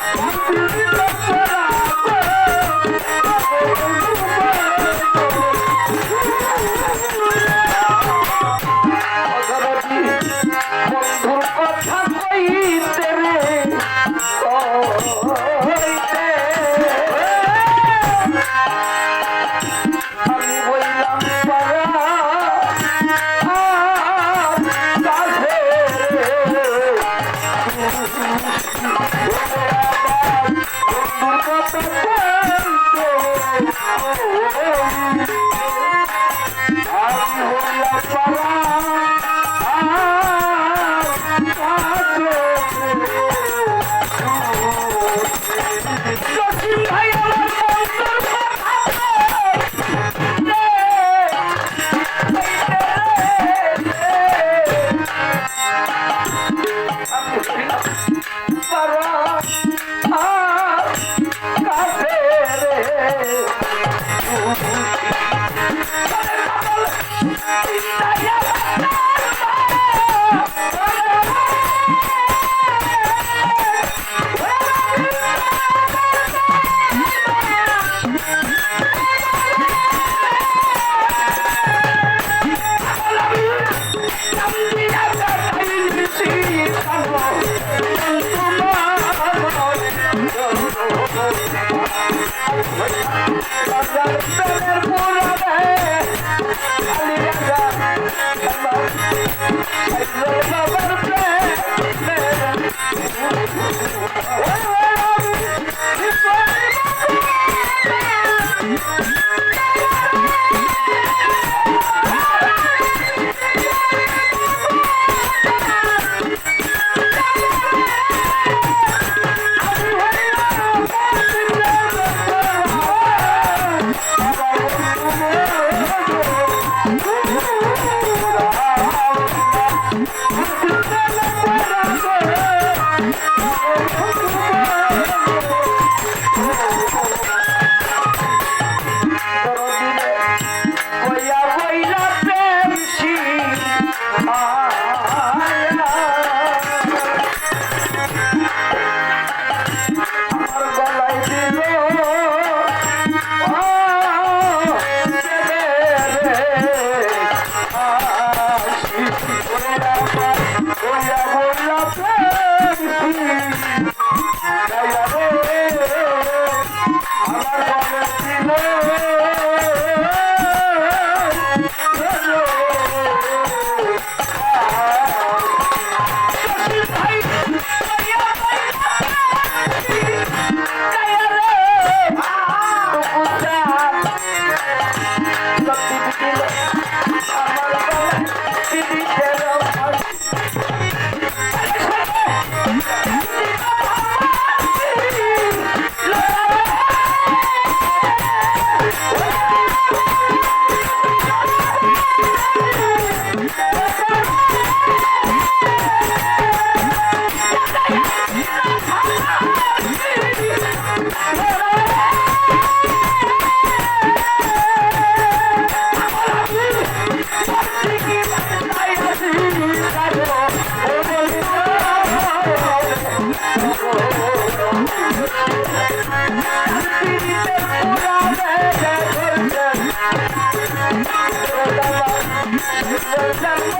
Thank you.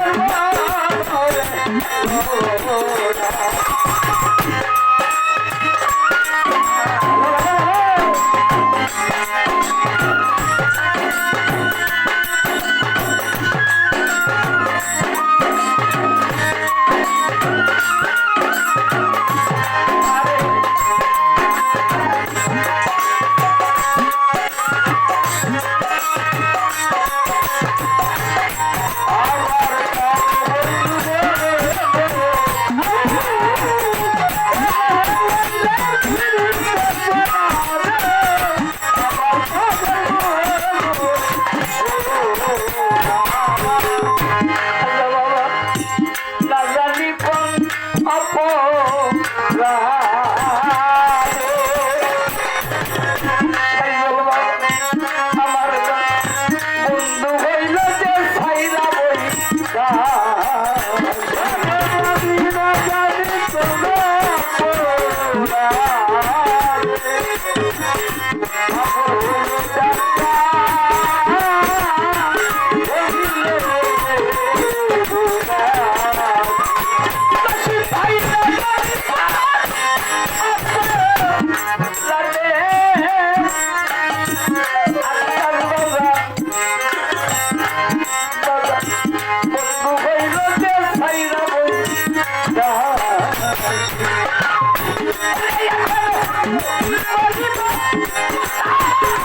আমার Oh, my God.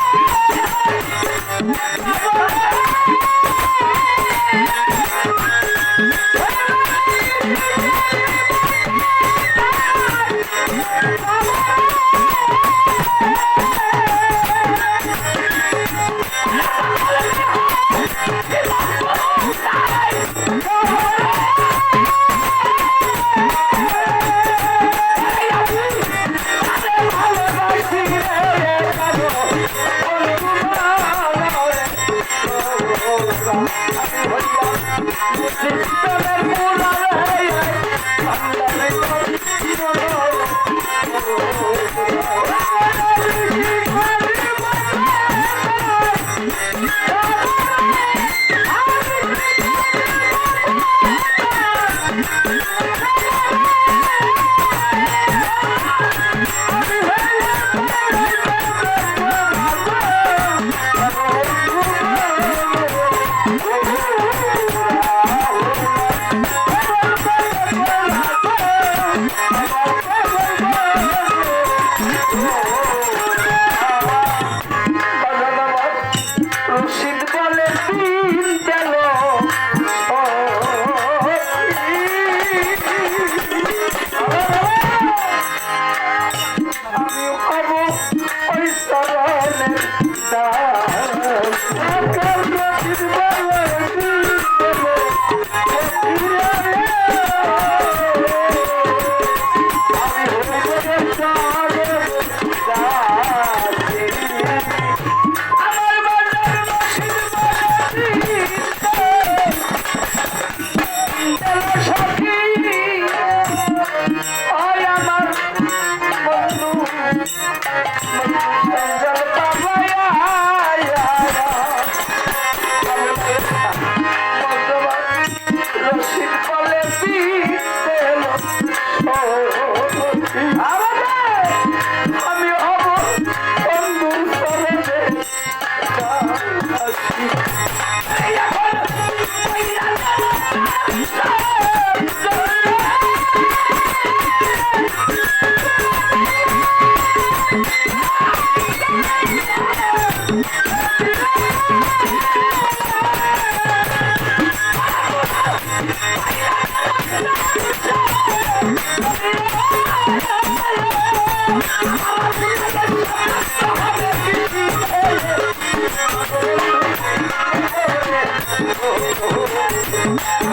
Yeah, yeah, yeah. কেমন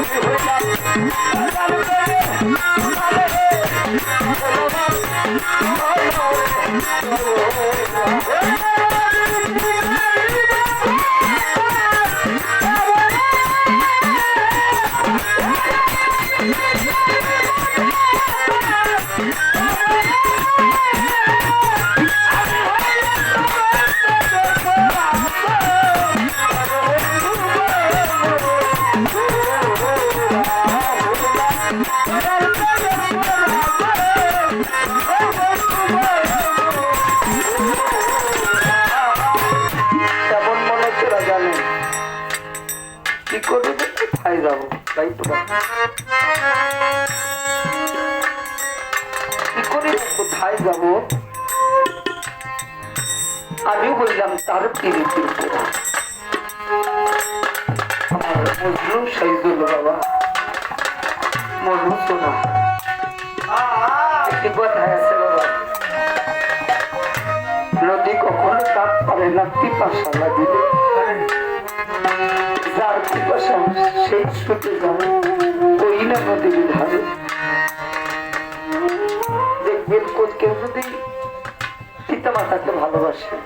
কোথায় যাব? আমিও বললাম, তার পিড়ি পিড়ি আমার বাবা। মজলু শোনা। একটি আছে বাবা। নদী কখনো তাপ পারে না, পিপাসা লাগিলে। যার পিপাসা সেই ছুটে যায় ওই নদীর ধারে। দেখবেন কেউ যদি পিতা মাতাকে ভালোবাসে।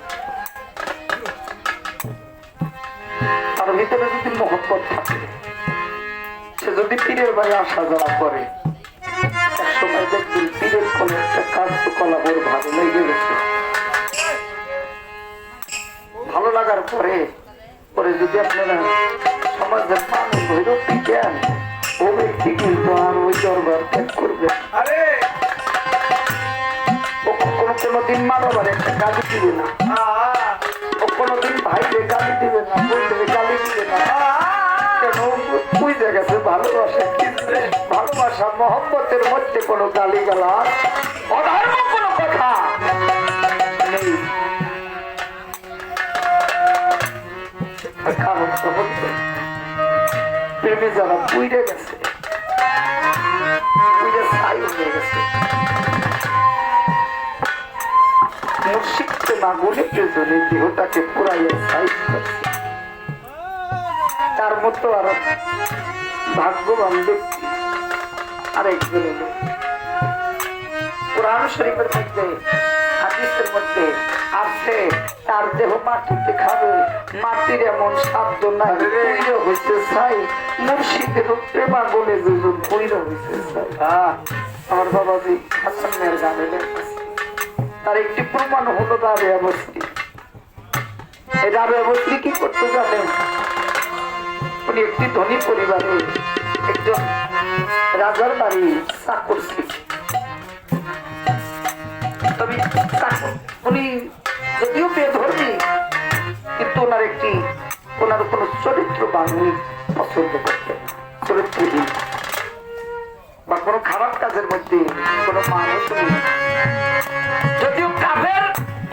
তার ভিতরে যদি মহব্বত থাকে, সে যদি পীরের বাড়ি আসা যাওয়া করে, এক সময় দেখবেন পীরের কোন একটা কার্যকলাপ ওর ভালো লেগে গেছে। ভালো লাগার পরে পরে যদি আপনারা সমাজের মানুষ ভৈরব জ্ঞান ও ব্যক্তি কিন্তু আর ওই দরবার ত্যাগ করবে ও কোনো কোনোদিন মানবার একটা গালি দিবে না। ও কোনোদিন ভাইরে গালি দিবে না বন্ধুরে গালি দিবে না। কেন? বুঝে গেছে ভালোবাসা ভালোবাসা মহব্বতের মধ্যে কোনো গালি গালা অধর্ম প্রেমে যারা পুইরে গেছে। পুইরে ছাই হয়ে গেছে। মুর্শিদকে দেহটাকে পুরাইয়া ছাই করছে। তার মতো আর ভাগ্যবান ব্যক্তি আরেকজন কোরআন শরীফের মধ্যে হাদিসের মধ্যে আছে তার দেহ মাটিতে খাবে মাটির এমন সাধ্য নাই পৈর হইতে চাই মুর্শিদের প্রেমা বলে দুজন পৈর হইতে চাই। আমার বাবাজি হাসান মেয়ের গানে তার একটি প্রমাণ হলো রাবে অবস্থি। এই অবস্থি কি করতে জানেন? উনি একটি ধনী পরিবারে একজন রাজার বাড়ি চাকর ছিল তবে উনি যদিও বেধর্মী কিন্তু ওনার একটি, ওনার কোনো চরিত্র বাঙালি পছন্দ করতেন চরিত্রহীন। বা কোনো খারাপ কাজের মধ্যে কোনো মানুষ যদিও কাফের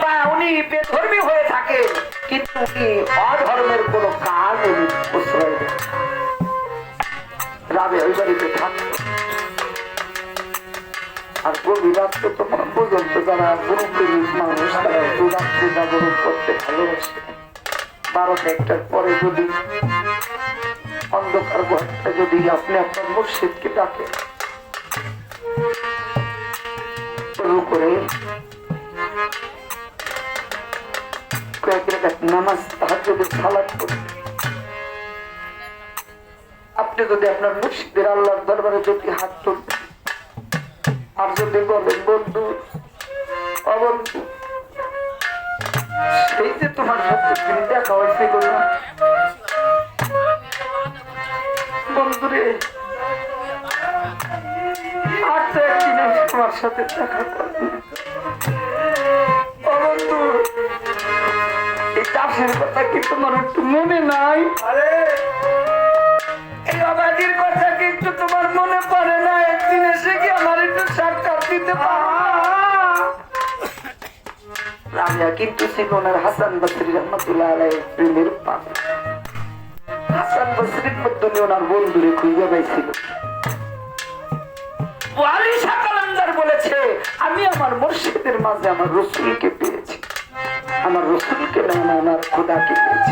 বা উনি বেধর্মী হয়ে থাকে কিন্তু উনি অধর্মের কোনো কাজ উনি প্রশ্রয় দেন রাবে ওই বাড়িতে থাকতো। আর পর্যন্ত যারা গুরু প্রেমিক মানুষ, তারা করতে ভালোবাসে। বারোটা একটার পরে যদি অন্ধকার ঘরটা যদি আপনি আপনার শুরু করে কয়েক রেখাত নামাজ, তাহাজ্জুদের সালাত করে আপনি যদি আপনার মুর্শিদের আল্লাহর দরবারে যদি হাত তুলবেন আর যদি বলেন বন্ধু অবন্ধু সেই যে তোমার সাথে দিন দেখা হয়েছে বন্ধুরে তো তোমার সাথে দেখা করব এই চাষের কথা কি তোমার একটু মনে নাই? আরে ওনার বলেছে, আমি আমার মুর্শিদের মাঝে আমার রসুলকে পেয়েছি। আমার রসুলকে না, আমার খোদাকে পেয়েছি।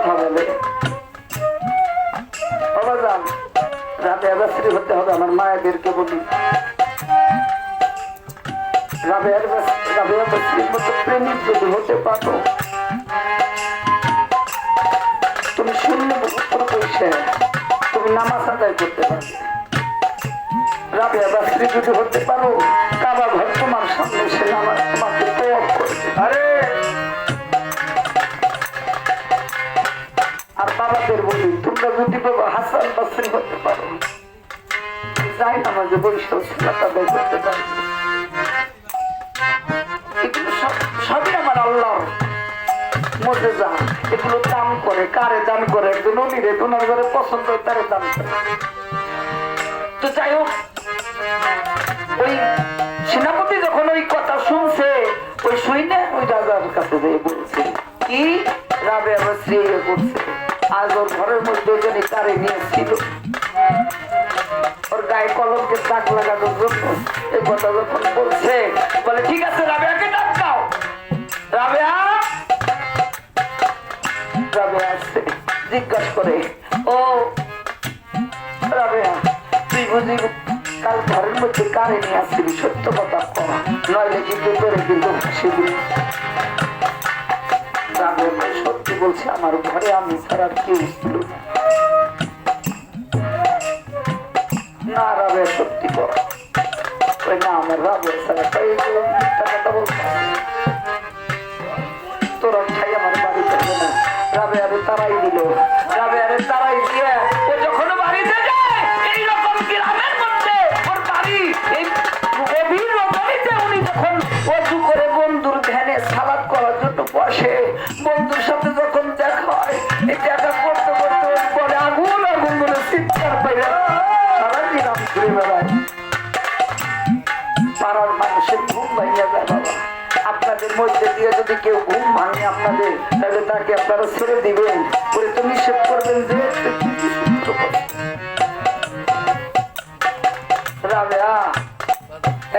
রাবিয়া বাস্ত্রী হতে হবে আমার মায়েদেরকে বলি। রাবিয়ার বাস- রাবিয়া মতো প্রেমিক যদি হতে পারো তুমি শূন্য উপর তুমি নামাজ আদায় করতে পারবে। রাবিয়া বাস্ত্রী যদি হতে পারো কাবা ঘর তোমার সামনে এসে নামাজ তোমাকে তোয়াব করবে। আরে! আর বাবাদের বলি তোমরা যদি বাবা হাসান বাস্ত্রী হতে পারো যাই নামাজে বৈশাখ আদায় আমার আল্লাহর মজেজা এগুলো দান করে কারে দান করে একজন অলিরে তোমার ঘরে পছন্দ তারে দান করে তো যাই হোক ওই সেনাপতি যখন ওই কথা শুনছে ওই শুনে ওই রাজার কাছে যেয়ে বলছে কি রাবে আমার স্ত্রী করছে আজ ওর ঘরের মধ্যে ওজনে কারে নিয়েছিল ওর গায়ে কলমকে দাগ লাগানোর জন্য এই কথা যখন বলছে। বলে, ঠিক আছে, রাবেয়াকে ডাক দাও। রাবেয়া? রাবেয়া আসছে, জিজ্ঞাসা করে, ও, রাবেয়া, তুই বুঝি কাল ঘরের মধ্যে কারে নিয়ে আসছিলি? সত্য কথা করা নইলে কিন্তু তোরে কিন্তু ভাই সত্যি বলছে, আমার ঘরে আমি ছাড়া কেউ ছিল না। না সত্যি বল ওই না, আমার রাবে ছাড়া তাই কথা বলতে তোর ঠাই আমার বাড়ি থাকবে না। রাবে আরে তারাই দিল। আপনাদের, তাহলে তাকে আপনারা ছেড়ে দিবেন। করে তো নিষেধ করবেন যে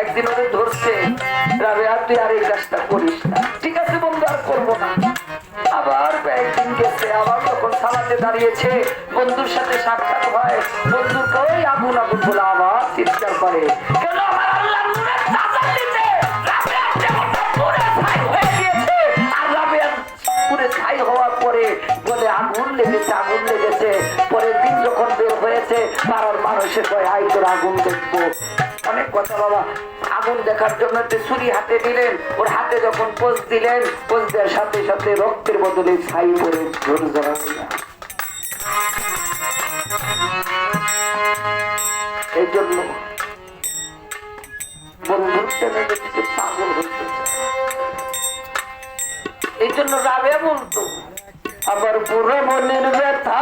একদিন ওদের ধরছে। রাবেয়া, তুই আর এই কাজটা করিস না। ঠিক আছে বন্ধু, আর করব না। আবার একদিন গেছে, আবার যখন সালাতে দাঁড়িয়েছে, বন্ধুর সাথে সাক্ষাৎ হয়। বন্ধুর ওই আগুন আগুন বলে আবার চিৎকার করে। কেন আমার আল্লাহর লেগেছে আগুন লেগেছে। পরের দিন যখন বের হয়েছে, পাড়ার মানুষে কয় আই তোর আগুন দেখব। অনেক কথা বাবা। আগুন দেখার জন্য ছুরি হাতে দিলেন, ওর হাতে যখন পোজ দিলেন পোজ দেওয়ার সাথে সাথে রক্তের বদলে ছাই পরে ঝোর জড়াবে না এই জন্য পাগল হতে এই জন্য রাবে বলতো আবার পুরো মনের ব্যথা।